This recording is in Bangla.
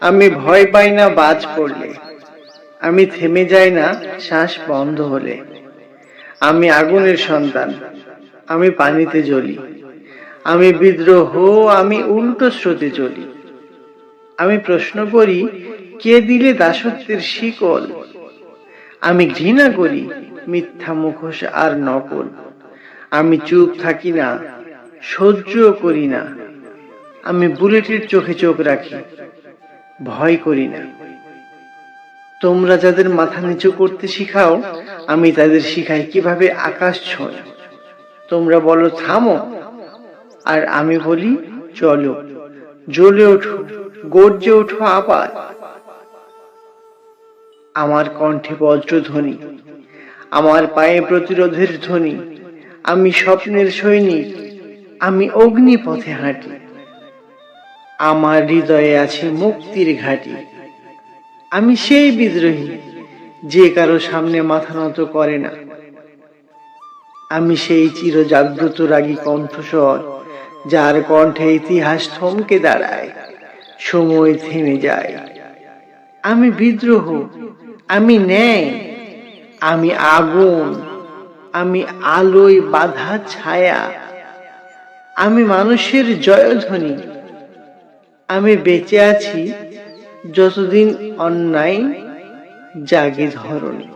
আমি ভয় পাই না বাজ পড়লে। আমি থেমে যাই না শ্বাস বন্ধ হলে। আমি আগুনের সন্তান, আমি পানিতে জ্বলি। আমি বিদ্রোহ, আমি উল্টো স্রোতে চলি আমি প্রশ্ন করি, কে দিলে দাসত্বের শিকল? আমি ঘৃণা করি মিথ্যা মুখোশ আর নকল। আমি চুপ থাকি না সহ্য করি না। আমি বুলেটের চোখে চোখ রাখি, ভয় করি না। তোমরা যাদের মাথা নিচু করতে শিখাও, আমি তাদের শিখাই কীভাবে আকাশ ছোঁয়। তোমরা বলো, থামো। আর আমি বলি, চলো। জ্বলে ওঠো, গর্জে ওঠো আবার। আমার কণ্ঠে বজ্রধ্বনি। আমার পায়ে প্রতিরোধের ধ্বনি। আমি স্বপ্নের সৈনিক। আমি অগ্নিপথে হাঁটি। আমার হৃদয়ে আছে মুক্তির ঘাটি। আমি সেই বিদ্রোহী যে কারও সামনে মাথা নত করে না। আমি সেই চির জাগ্রত রাগী কণ্ঠস্বর যার কণ্ঠে ইতিহাস থমকে দাঁড়ায়। সময় থেমে যায়। আমি বিদ্রোহ। আমি ন্যায়। আমি আগুন, আমি আলোয় বাধা ছায়া, আমি মানুষের জয়ধ্বনি, আমি বেঁচে আছি যতদিন অন্যায় জাগে ধরণী।